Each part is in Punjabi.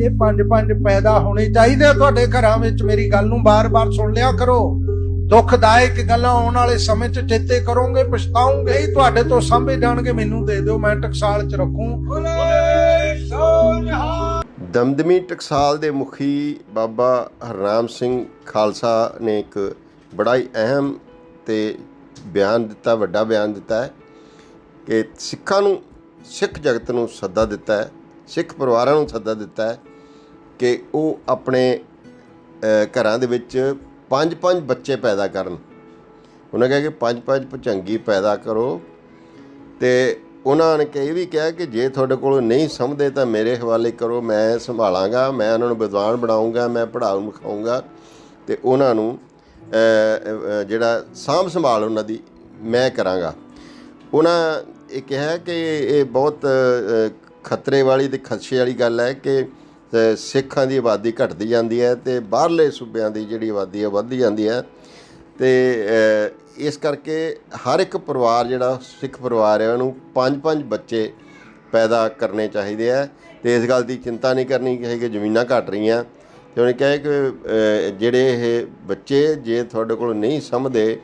ਬੱਚੇ ਪੰਜ ਪੰਜ ਪੈਦਾ ਹੋਣੇ ਚਾਹੀਦੇ ਆ ਤੁਹਾਡੇ ਘਰਾਂ ਵਿੱਚ, ਮੇਰੀ ਗੱਲ ਨੂੰ ਬਾਰ-ਬਾਰ ਸੁਣ ਲਿਆ ਕਰੋ। ਦੁਖਦਾਇਕ ਗੱਲਾਂ ਆਉਣ ਵਾਲੇ ਸਮੇਂ 'ਚ ਚੇਤੇ ਕਰੋਗੇ, ਪਛਤਾਓਗੇ ਹੀ। ਤੁਹਾਡੇ ਤੋਂ ਸਾਂਭੇ ਜਾਣਗੇ, ਮੈਨੂੰ ਦੇ ਦਿਓ, ਮੈਂ ਟਕਸਾਲ 'ਚ ਰੱਖੂੰ। ਦਮਦਮੀ ਟਕਸਾਲ ਦੇ ਮੁਖੀ ਬਾਬਾ ਹਰਨਾਮ ਸਿੰਘ ਖਾਲਸਾ ਨੇ ਇੱਕ ਬੜਾ ਹੀ ਅਹਿਮ ਤੇ ਬਿਆਨ ਦਿੱਤਾ, ਵੱਡਾ ਬਿਆਨ ਦਿੱਤਾ ਹੈ ਕਿ ਸਿੱਖਾਂ ਨੂੰ, ਸਿੱਖ ਜਗਤ ਨੂੰ ਸੱਦਾ ਦਿੱਤਾ ਹੈ, ਸਿੱਖ ਪਰਿਵਾਰਾਂ ਨੂੰ ਸੱਦਾ ਦਿੱਤਾ ਹੈ ਕਿ ਉਹ ਆਪਣੇ ਘਰਾਂ ਦੇ ਵਿੱਚ ਪੰਜ ਪੰਜ ਬੱਚੇ ਪੈਦਾ ਕਰਨ। ਉਹਨਾਂ ਕਿਹਾ ਕਿ ਪੰਜ ਪੰਜ ਭਚੰਗੀ ਪੈਦਾ ਕਰੋ। ਤੇ ਉਹਨਾਂ ਨੇ ਇਹ ਵੀ ਕਿਹਾ ਕਿ ਜੇ ਤੁਹਾਡੇ ਕੋਲ ਨਹੀਂ ਸਮਝਦੇ ਤਾਂ ਮੇਰੇ ਹਵਾਲੇ ਕਰੋ, ਮੈਂ ਸੰਭਾਲਾਂਗਾ, ਮੈਂ ਉਹਨਾਂ ਨੂੰ ਵਿਦਵਾਨ ਬਣਾਉਂਗਾ ਮੈਂ ਪੜ੍ਹਾਉ ਲਿਖਾਉਂਗਾ ਤੇ ਉਹਨਾਂ ਨੂੰ ਜਿਹੜਾ ਸਾਂਭ ਸੰਭਾਲ ਉਹਨਾਂ ਦੀ ਮੈਂ ਕਰਾਂਗਾ। ਉਹਨਾਂ ਇਹ ਕਿਹਾ ਕਿ ਇਹ ਬਹੁਤ ਖਤਰੇ ਵਾਲੀ ਤੇ ਖਦਸ਼ੇ ਵਾਲੀ ਗੱਲ ਹੈ ਕਿ ਅ, ਸਿੱਖਾਂ ਦੀ ਆਬਾਦੀ ਘਟਦੀ ਜਾਂਦੀ ਹੈ ਤੇ ਬਾਹਰਲੇ ਸੂਬਿਆਂ ਦੀ ਜਿਹੜੀ ਆਬਾਦੀ ਹੈ ਵੱਧਦੀ ਜਾਂਦੀ ਹੈ। ਤੇ ਇਸ ਕਰਕੇ ਹਰ ਇੱਕ ਪਰਿਵਾਰ ਜਿਹੜਾ ਸਿੱਖ ਪਰਿਵਾਰ ਹੈ ਉਹਨੂੰ ਪੰਜ ਪੰਜ ਬੱਚੇ ਪੈਦਾ ਕਰਨੇ ਚਾਹੀਦੇ ਆ। ਤੇ ਇਸ ਗੱਲ ਦੀ ਚਿੰਤਾ ਨਹੀਂ ਕਰਨੀ ਕਿ ਜ਼ਮੀਨਾਂ ਘਟ ਰਹੀਆਂ। ਤੇ ਉਹਨੇ ਕਿਹਾ ਕਿ ਜਿਹੜੇ ਇਹ ਬੱਚੇ ਜੇ ਤੁਹਾਡੇ ਕੋਲ ਨਹੀਂ ਸਮਝਦੇ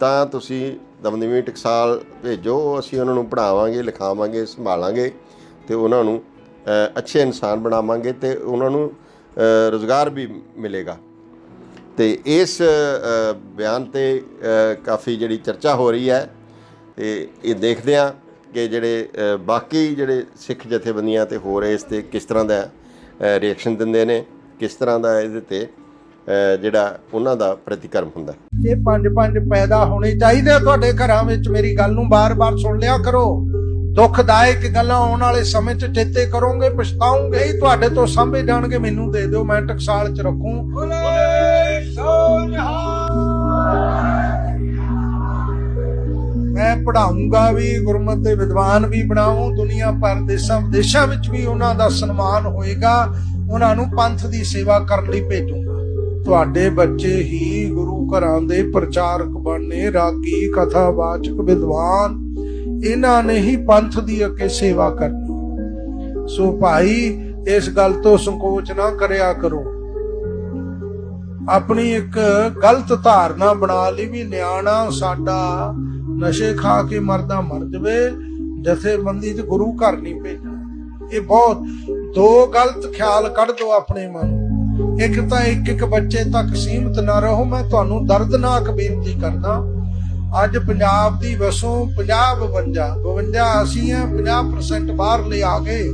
ਤਾਂ ਤੁਸੀਂ ਦਮਦਮੀ ਟਕਸਾਲ ਭੇਜੋ ਅਸੀਂ ਉਹਨਾਂ ਨੂੰ ਪੜ੍ਹਾਵਾਂਗੇ ਲਿਖਾਵਾਂਗੇ ਸੰਭਾਲਾਂਗੇ ਤੇ ਉਹਨਾਂ ਨੂੰ ਅੱਛੇ ਇਨਸਾਨ ਬਣਾਵਾਂਗੇ ਤੇ ਉਹਨਾਂ ਨੂੰ ਅ, ਰੁਜ਼ਗਾਰ ਵੀ ਮਿਲੇਗਾ ਤੇ ਇਸ ਬਿਆਨ ਤੇ ਕਾਫੀ ਜਿਹੜੀ ਚਰਚਾ ਹੋ ਰਹੀ ਹੈ ਤੇ ਇਹ ਦੇਖਦੇ ਆ ਕਿ ਜਿਹੜੇ ਬਾਕੀ ਜਿਹੜੇ ਸਿੱਖ ਜਥੇਬੰਦੀਆਂ ਤੇ ਹੋਰ ਇਸ ਤੇ ਕਿਸ ਤਰ੍ਹਾਂ ਦਾ ਰਿਐਕਸ਼ਨ ਦਿੰਦੇ ਨੇ ਕਿਸ ਤਰ੍ਹਾਂ ਦਾ ਇਹਦੇ ਤੇ ਜਿਹੜਾ ਉਹਨਾਂ ਦਾ ਪ੍ਰਤੀਕਰਮ ਹੁੰਦਾ ਹੈ। ਇਹ ਪੰਜ ਪੰਜ ਪੈਦਾ ਹੋਣੇ ਚਾਹੀਦੇ ਆ ਤੁਹਾਡੇ ਘਰਾਂ ਵਿੱਚ ਮੇਰੀ ਗੱਲ ਨੂੰ ਬਾਰ-ਬਾਰ ਸੁਣ ਲਿਆ ਕਰੋ ਦੁਖਦਾਇਕ ਗੱਲਾਂ ਆਉਣ ਵਾਲੇ ਸਮੇਂ 'ਚ ਚੇਤੇ ਕਰੋਗੇ, ਪਛਤਾਓਗੇ। ਹੀ ਤੁਹਾਡੇ ਤੋਂ ਸਾਂਭੇ ਜਾਣਗੇ, ਮੈਨੂੰ ਦੇ ਦਿਓ, ਮੈਂ ਟਕਸਾਲ 'ਚ ਰੱਖੂੰ। ਮੈਂ ਪੜਾਉਂਗਾ ਵੀ, ਗੁਰਮਤਿ ਦੇ ਵਿਦਵਾਨ ਵੀ ਬਣਾਉਂ, ਦੁਨੀਆ ਭਰ ਦੇਸ਼ਾਂ ਵਿਦੇਸ਼ਾਂ ਵਿੱਚ ਵੀ ਉਹਨਾਂ ਦਾ ਸਨਮਾਨ ਹੋਏਗਾ, ਉਹਨਾਂ ਨੂੰ ਪੰਥ ਦੀ ਸੇਵਾ ਕਰਨ ਲਈ ਭੇਜੂੰਗਾ। ਤੁਹਾਡੇ ਬੱਚੇ ਹੀ ਗੁਰੂ ਘਰਾਂ ਦੇ ਪ੍ਰਚਾਰਕ ਬਣਨੇ, ਰਾਗੀ ਕਥਾਵਾਚਕ ਵਿਦਵਾਨ। ਇਹਨਾਂ ਨੇ ਹੀ ਪੰਥ ਦੀ ਅੱਗੇ ਸੇਵਾ ਕਰਨੀ। ਸੋ ਭਾਈ, ਇਸ ਗੱਲ ਤੋਂ ਸੰਕੋਚ ਨਾ ਕਰਿਆ ਕਰੋ। ਆਪਣੀ ਇੱਕ ਗਲਤ ਧਾਰਨਾ ਬਣਾ ਲਈ ਵੀ ਨਿਆਣਾ ਸਾਡਾ ਨਸ਼ੇ ਖਾ ਕੇ ਮਰਦਾ ਮਰ ਜਵੇ, ਜਥੇਬੰਦੀ ਚ ਗੁਰੂ ਘਰ ਨਹੀਂ ਭੇਜਣਾ। ਇਹ ਬਹੁਤ, ਦੋ ਗਲਤ ਖਿਆਲ ਕੱਢ ਦੋ ਆਪਣੇ ਮਨ ਨੂੰ। ਇੱਕ ਤਾਂ ਇੱਕ ਇੱਕ ਬੱਚੇ ਤੱਕ ਸੀਮਤ ਨਾ ਰਹੋ, ਮੈਂ ਤੁਹਾਨੂੰ ਦਰਦਨਾਕ ਬੇਨਤੀ ਕਰਦਾ। ਅੱਜ ਪੰਜਾਬ ਦੀ ਵਸੋਂ 50 52 52 ਅਸੀਂ ਆ 50% ਬਾਹਰ ਆ ਗਏ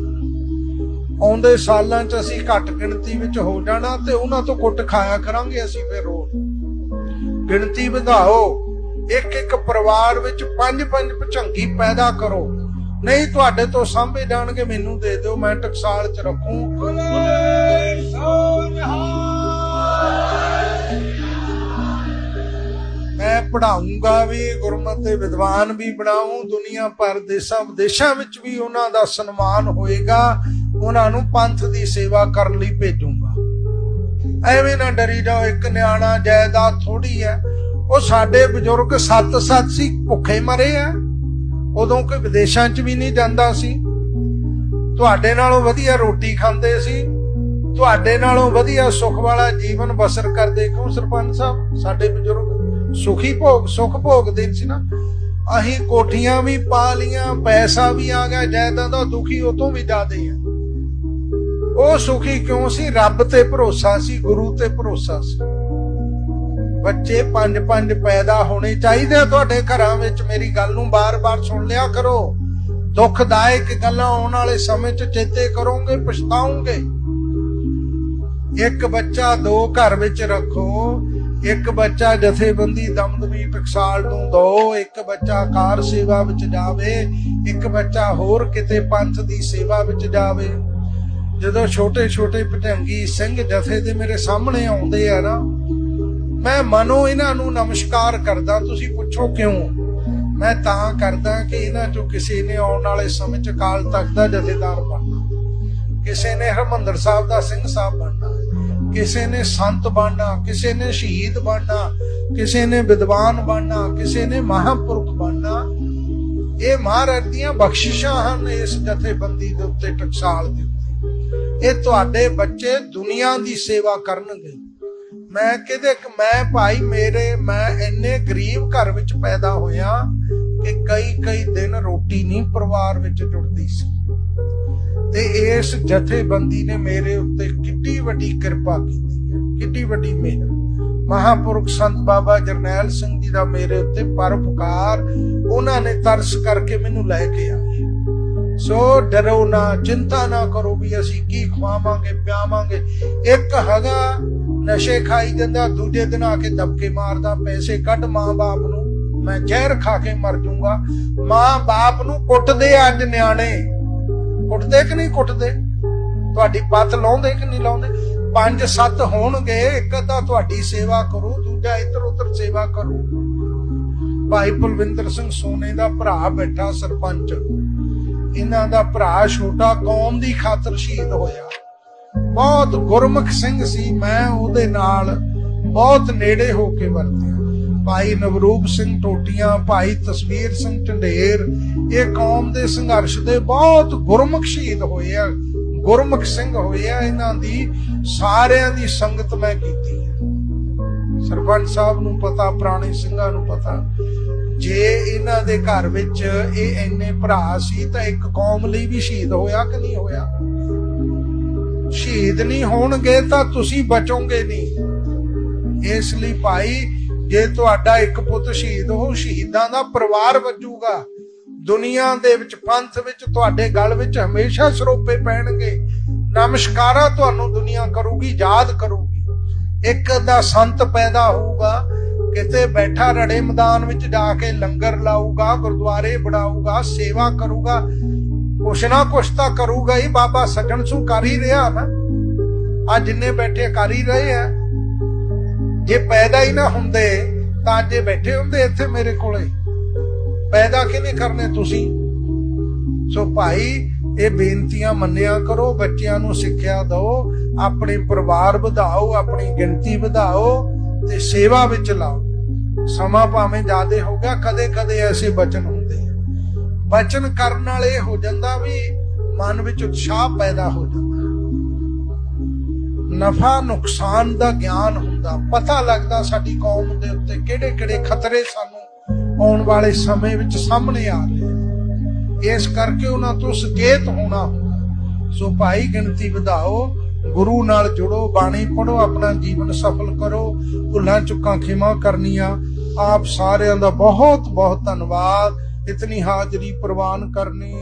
ਆਉਂਦੇ ਸਾਲਾਂ 'ਚ ਅਸੀਂ ਘੱਟ ਗਿਣਤੀ ਵਿੱਚ ਹੋ ਜਾਣਾ ਤੇ ਉਹਨਾਂ ਤੋਂ ਕੁੱਟ ਖਾਇਆ ਕਰਾਂਗੇ ਅਸੀਂ ਫਿਰ ਰੋਜ਼ ਗਿਣਤੀ ਵਧਾਓ, ਇੱਕ ਇੱਕ ਪਰਿਵਾਰ ਵਿੱਚ ਪੰਜ ਪੰਜ ਭਚੰਗੀ ਪੈਦਾ ਕਰੋ। ਨਹੀਂ ਤੁਹਾਡੇ ਤੋਂ ਸਾਂਭੇ ਜਾਣਗੇ ਮੈਨੂੰ ਦੇ ਦਿਓ, ਮੈਂ ਟਕਸਾਲ 'ਚ ਰੱਖੂੰ। ਪੜਾਉਂਗਾ ਵੀ, ਗੁਰਮਤਿ ਦੇ ਵਿਦਵਾਨ ਵੀ ਬਣਾਉਂ ਦੁਨੀਆ ਭਰ ਦੇਸ਼ਾਂ ਵਿਦੇਸ਼ਾਂ ਵਿੱਚ ਵੀ ਉਹਨਾਂ ਦਾ ਸਨਮਾਨ ਹੋਏਗਾ, ਉਹਨਾਂ ਨੂੰ ਪੰਥ ਦੀ ਸੇਵਾ ਕਰਨ ਲਈ ਭੇਜੂੰਗਾ। ਐਵੇਂ ਨਾ ਡਰੀ ਜਾਓ, ਇੱਕ ਨਿਆਣਾ ਜਾਇਦਾਦ ਥੋੜੀ ਹੈ। ਉਹ ਸਾਡੇ ਬਜ਼ੁਰਗ ਸੱਤ ਸੱਤ ਸੀ, ਭੁੱਖੇ ਮਰੇ ਆ। ਉਦੋਂ ਕੋਈ ਵਿਦੇਸ਼ਾਂ 'ਚ ਵੀ ਨਹੀਂ ਜਾਂਦਾ ਸੀ। ਤੁਹਾਡੇ ਨਾਲੋਂ ਵਧੀਆ ਰੋਟੀ ਖਾਂਦੇ ਸੀ। ਤੁਹਾਡੇ ਨਾਲੋਂ ਵਧੀਆ ਸੁਖ ਵਾਲਾ ਜੀਵਨ ਬਸਰ ਕਰਦੇ ਕਿਉਂ ਸਰਪੰਚ ਸਾਹਿਬ? ਸਾਡੇ ਬਜ਼ੁਰਗ। ਸੁਖੀ ਭੋਗ, ਸੁਖ ਭੋਗਦੇ ਸੀ ਨਾ, ਅਸੀਂ ਕੋਠੀਆਂ ਵੀ ਪਾ ਲੀਆਂ ਪੈਸਾ ਵੀ ਆ ਗਿਆ ਜਾਇਦਾਦਾਂ ਦੁਖੀ ਉਹ ਤੋਂ ਵੀ ਜ਼ਿਆਦੇ ਆ। ਉਹ ਸੁਖੀ ਕਿਉਂ ਸੀ? ਰੱਬ ਤੇ ਭਰੋਸਾ ਸੀ, ਗੁਰੂ ਤੇ ਭਰੋਸਾ ਸੀ। ਬੱਚੇ ਪੰਜ ਪੰਜ ਪੈਦਾ ਹੋਣੇ ਚਾਹੀਦੇ ਆ ਤੁਹਾਡੇ ਘਰਾਂ ਵਿੱਚ, ਮੇਰੀ ਗੱਲ ਨੂੰ ਬਾਰ-ਬਾਰ ਸੁਣ ਲਿਆ ਕਰੋ। ਦੁਖਦਾਇਕ ਗੱਲਾਂ ਆਉਣ ਵਾਲੇ ਸਮੇਂ 'ਚ ਚੇਤੇ ਕਰੋਗੇ ਪਛਤਾਉਂਗੇ ਇੱਕ ਬੱਚਾ ਦੋ ਘਰ ਵਿੱਚ ਰੱਖੋ ਇੱਕ ਬੱਚਾ ਜਥੇਬੰਦੀ ਦਮਦਮੀ ਟਕਸਾਲ ਨੂੰ ਦੋ, ਇੱਕ ਬੱਚਾ ਕਾਰ ਸੇਵਾ ਵਿੱਚ ਜਾਵੇ, ਇੱਕ ਬੱਚਾ ਹੋਰ ਕਿਤੇ ਪੰਥ ਦੀ ਸੇਵਾ ਵਿੱਚ ਜਾਵੇ। ਜਦੋਂ ਛੋਟੇ ਛੋਟੇ ਭਟੰਗੀ ਸਿੰਘ ਜਥੇ ਦੇ ਮੇਰੇ ਸਾਹਮਣੇ ਆਉਂਦੇ ਆ ਨਾ, ਮੈਂ ਮਨੋਂ ਇਹਨਾਂ ਨੂੰ ਨਮਸਕਾਰ ਕਰਦਾ, ਤੁਸੀਂ ਪੁੱਛੋ ਕਿਉਂ? ਮੈਂ ਤਾਂ ਕਰਦਾ ਕਿ ਇਹਨਾਂ ਚੋਂ ਕਿਸੇ ਨੇ ਆਉਣ ਵਾਲੇ ਸਮੇਂ ਚ ਅਕਾਲ ਤਖਤ ਦਾ ਜਥੇਦਾਰ ਬਣਨਾ, ਕਿਸੇ ਨੇ ਹਰਮੰਦਰ ਸਾਹਿਬ ਦਾ ਸਿੰਘ ਸਾਹਿਬ ਬਣਨਾ। ਕਿਸੇ ਨੇ ਸੰਤ ਬਣਨਾ, ਕਿਸੇ ਨੇ ਸ਼ਹੀਦ ਬਣਨਾ, ਕਿਸੇ ਨੇ ਵਿਦਵਾਨ ਬਣਨਾ, ਕਿਸੇ ਨੇ ਮਹਾਂਪੁਰਖ ਬਣਨਾ, ਇਹ ਮਹਾਰਾਜ ਦੀਆਂ ਬਖਸ਼ਿਸ਼ਾਂ ਹਨ ਇਸ ਜਥੇਬੰਦੀ ਦੇ ਉੱਤੇ ਟਕਸਾਲ ਦੇ ਉੱਤੇ। ਇਹ ਤੁਹਾਡੇ ਬੱਚੇ ਦੁਨੀਆ ਦੀ ਸੇਵਾ ਕਰਨਗੇ। ਮੈਂ ਕਿਹਦੇ ਮੈਂ ਭਾਈ ਮੇਰੇ, ਮੈਂ ਇੰਨੇ ਗਰੀਬ ਘਰ ਵਿੱਚ ਪੈਦਾ ਹੋਇਆ ਕਿ ਕਈ ਕਈ ਦਿਨ ਰੋਟੀ ਨਹੀਂ ਪਰਿਵਾਰ ਵਿੱਚ ਜੁੜਦੀ ਸੀ। ਤੇ ਇਸ ਜਥੇਬੰਦੀ ਨੇ ਮੇਰੇ ਉੱਤੇ ਕਿੱਡੀ ਵੱਡੀ ਕਿਰਪਾ ਕੀਤੀ ਹੈ, ਕਿੱਡੀ ਵੱਡੀ ਮਿਹਰ। ਮਹਾਪੁਰਖ ਸੰਤ ਬਾਬਾ ਜਰਨੈਲ ਸਿੰਘ ਜੀ ਦਾ ਮੇਰੇ ਉੱਤੇ ਪਰਉਪਕਾਰ ਉਹਨਾਂ ਨੇ ਤਰਸ ਕਰਕੇ ਮੈਨੂੰ ਲੈ ਕੇ ਆਏ। ਸੋ ਡਰੋ ਨਾ, ਚਿੰਤਾ ਨਾ ਕਰੋ ਵੀ ਅਸੀਂ ਕੀ ਖਵਾਵਾਂਗੇ, ਪਿਆਵਾਂਗੇ। ਇੱਕ ਹੈਗਾ, ਨਸ਼ੇ ਖਾਈ ਜਾਂਦਾ, ਦੂਜੇ ਦਿਨ ਆ ਕੇ ਦਬਕੇ ਮਾਰਦਾ, ਪੈਸੇ ਕੱਢ ਮਾਂ-ਬਾਪ ਨੂੰ। ਮੈਂ ਜ਼ਹਿਰ ਖਾ ਕੇ ਮਰ ਜਾਊਂਗਾ ਮਾਂ-ਬਾਪ ਨੂੰ ਕੁੱਟਦੇ ਆ ਅੱਜ ਨਿਆਣੇ। ਕੁੱਟਦੇ ਕਿ ਨਹੀਂ ਕੁੱਟਦੇ? ਤੁਹਾਡੀ ਪੱਤ ਲਾਉਂਦੇ ਕਿ ਨਹੀਂ ਲਾਉਂਦੇ? ਪੰਜ ਸੱਤ ਹੋਣਗੇ, ਇੱਕ ਤਾਂ ਤੁਹਾਡੀ ਸੇਵਾ ਕਰੂ, ਦੂਜਾ ਇੱਧਰ ਉੱਧਰ ਸੇਵਾ ਕਰੂ। ਭਾਈ ਬਲਵਿੰਦਰ ਸਿੰਘ ਸੋਨੇ ਦਾ ਭਰਾ ਬੈਠਾ ਸਰਪੰਚ। ਇਹਨਾਂ ਦਾ ਭਰਾ ਛੋਟਾ ਕੌਮ ਦੀ ਖਾਤਰ ਸ਼ਹੀਦ ਹੋਇਆ। ਬਹੁਤ ਗੁਰਮੁਖ ਸਿੰਘ ਸੀ, ਮੈਂ ਉਹਦੇ ਨਾਲ ਬਹੁਤ ਨੇੜੇ ਹੋ ਕੇ ਵਰਤਿਆ ਭਾਈ ਨਵਰੂਪ ਸਿੰਘ ਟੋਟੀਆਂ, ਭਾਈ ਤਸਵੀਰ ਸਿੰਘ ਝੰਡੇਰ ਇਹ ਕੌਮ ਦੇ ਸੰਘਰਸ਼ ਦੇ ਬਹੁਤ ਗੁਰਮੁਖ ਸ਼ਹੀਦ ਹੋਏ ਆ, ਗੁਰਮੁਖ ਸਿੰਘ ਹੋਏ ਆ, ਇਹਨਾਂ ਦੀ ਸਾਰਿਆਂ ਦੀ ਸੰਗਤ ਮੈਂ ਕੀਤੀ ਹੈ ਸਰਪੰਚ ਸਾਹਿਬ ਨੂੰ ਪਤਾ, ਪੁਰਾਣੇ ਸਿੰਘਾਂ ਨੂੰ ਪਤਾ, ਜੇ ਇਹਨਾਂ ਦੇ ਘਰ ਵਿੱਚ ਇਹ ਇੰਨੇ ਭਰਾ ਸੀ ਤਾਂ ਇੱਕ ਕੌਮ ਲਈ ਵੀ ਸ਼ਹੀਦ ਹੋਇਆ ਕਿ ਨਹੀਂ ਹੋਇਆ? ਸ਼ਹੀਦ ਨਹੀਂ ਹੋਣਗੇ ਤਾਂ ਤੁਸੀਂ ਬਚੋਗੇ ਨਹੀਂ। ਇਸ ਲਈ ਭਾਈ ਜੇ ਤੁਹਾਡਾ ਇੱਕ ਪੁੱਤ ਸ਼ਹੀਦ ਹੋ, ਸ਼ਹੀਦਾਂ ਦਾ ਪਰਿਵਾਰ ਵੱਜੂਗਾ। ਦੁਨੀਆ ਦੇ ਵਿੱਚ, ਪੰਥ ਵਿੱਚ, ਤੁਹਾਡੇ ਗਲ ਵਿੱਚ ਹਮੇਸ਼ਾ ਸਰੋਪੇ ਪੈਣਗੇ। ਨਮਸਕਾਰਾਂ ਤੁਹਾਨੂੰ ਦੁਨੀਆ ਕਰੂਗੀ, ਯਾਦ ਕਰੂਗੀ। ਇੱਕ ਦਾ ਸੰਤ ਪੈਦਾ ਹੋਊਗਾ, ਕਿਤੇ ਬੈਠਾ ਰੜੇ ਮੈਦਾਨ ਵਿੱਚ ਜਾ ਕੇ ਲੰਗਰ ਲਾਊਗਾ, ਗੁਰਦੁਆਰੇ ਬਣਾਊਗਾ, ਸੇਵਾ ਕਰੂਗਾ। ਕੁਛ ਨਾ ਕੁਛ ਤਾਂ ਕਰੂਗਾ ਹੀ, ਬਾਬਾ ਸੱਜਣ ਸੂ ਕਰ ਹੀ ਰਿਹਾ ਨਾ। ਆ ਜਿੰਨੇ ਬੈਠੇ ਕਰ ਹੀ ਰਹੇ ਆ। ਜੇ ਪੈਦਾ ਹੀ ਨਾ ਹੁੰਦੇ, ਤਾਂ ਅੱਜ ਬੈਠੇ ਹੁੰਦੇ ਇੱਥੇ ਮੇਰੇ ਕੋਲੇ, ਪੈਦਾ ਕਿਹਨੇ ਕਰਨੇ ਤੁਸੀਂ? ਸੋ ਭਾਈ, ਇਹ ਬੇਨਤੀਆਂ ਮੰਨਿਆ ਕਰੋ, ਬੱਚਿਆਂ ਨੂੰ ਸਿੱਖਿਆ ਦਿਓ, ਆਪਣੇ ਪਰਿਵਾਰ ਵਧਾਓ, ਆਪਣੀ ਗਿਣਤੀ ਵਧਾਓ ਤੇ ਸੇਵਾ ਵਿੱਚ ਲਾਓ। ਸਮਾਂ ਭਾਵੇਂ ਜ਼ਿਆਦੇ ਹੋ ਗਿਆ ਕਦੇ ਕਦੇ ਐਸੇ ਬਚਨ ਹੁੰਦੇ ਆ। ਬਚਨ ਕਰਨ ਨਾਲ ਇਹ ਹੋ ਜਾਂਦਾ ਵੀ ਮਨ ਵਿੱਚ ਉਤਸ਼ਾਹ ਪੈਦਾ ਹੋ ਜਾਂਦਾ। ਨਫਾ ਨੁਕਸਾਨ ਦਾ ਗਿਆਨ ਹੁੰਦਾ, ਪਤਾ ਲੱਗਦਾ ਸਾਡੀ ਕੌਮ ਦੇ ਉੱਤੇ ਕਿਹੜੇ ਕਿਹੜੇ ਖਤਰੇ ਸਾਨੂੰ ਆਉਣ ਵਾਲੇ ਸਮੇਂ ਵਿੱਚ ਸਾਹਮਣੇ ਆ ਰਹੇ ਇਸ ਕਰਕੇ ਉਹਨਾਂ ਤੋਂ ਸੁਚੇਤ ਹੋਣਾ ਸੋ ਭਾਈ ਗਿਣਤੀ ਵਧਾਓ, ਗੁਰੂ ਨਾਲ ਜੁੜੋ, ਬਾਣੀ ਪੜੋ ਆਪਣਾ ਜੀਵਨ ਸਫਲ ਕਰੋ, ਭੁੱਲਾਂ ਚੁੱਕਾਂ ਖਿਮਾ ਕਰਨੀਆਂ। ਆਪ ਸਾਰਿਆਂ ਦਾ ਬਹੁਤ ਬਹੁਤ ਧੰਨਵਾਦ। ਇਤਨੀ ਹਾਜ਼ਰੀ ਪ੍ਰਵਾਨ ਕਰਨੀ।